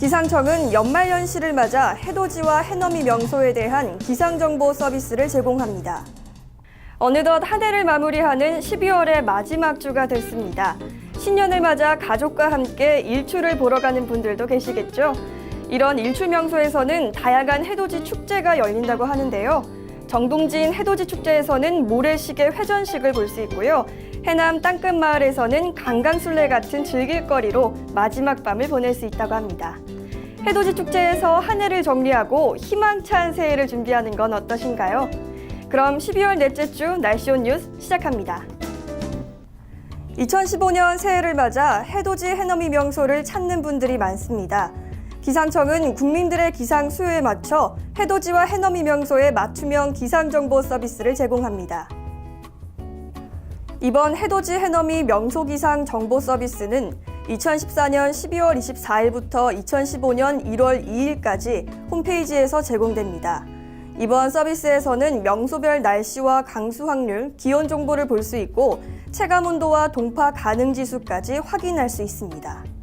기상청은 연말연시를 맞아 해돋이와 해넘이 명소에 대한 기상정보 서비스를 제공합니다. 어느덧 한 해를 마무리하는 12월의 마지막 주가 됐습니다. 신년을 맞아 가족과 함께 일출을 보러 가는 분들도 계시겠죠? 이런 일출 명소에서는 다양한 해돋이 축제가 열린다고 하는데요. 정동진 해돋이 축제에서는 모래시계 회전식을 볼 수 있고요. 해남 땅끝마을에서는 강강술래 같은 즐길거리로 마지막 밤을 보낼 수 있다고 합니다. 해돋이 축제에서 한 해를 정리하고 희망찬 새해를 준비하는 건 어떠신가요? 그럼 12월 넷째 주 날씨온 뉴스 시작합니다. 2015년 새해를 맞아 해돋이 해넘이 명소를 찾는 분들이 많습니다. 기상청은 국민들의 기상 수요에 맞춰 해돋이와 해넘이 명소의 맞춤형 기상 정보 서비스를 제공합니다. 이번 해돋이 해넘이 명소 기상 정보 서비스는 2014년 12월 24일부터 2015년 1월 2일까지 홈페이지에서 제공됩니다. 이번 서비스에서는 명소별 날씨와 강수 확률, 기온 정보를 볼 수 있고 체감 온도와 동파 가능 지수까지 확인할 수 있습니다.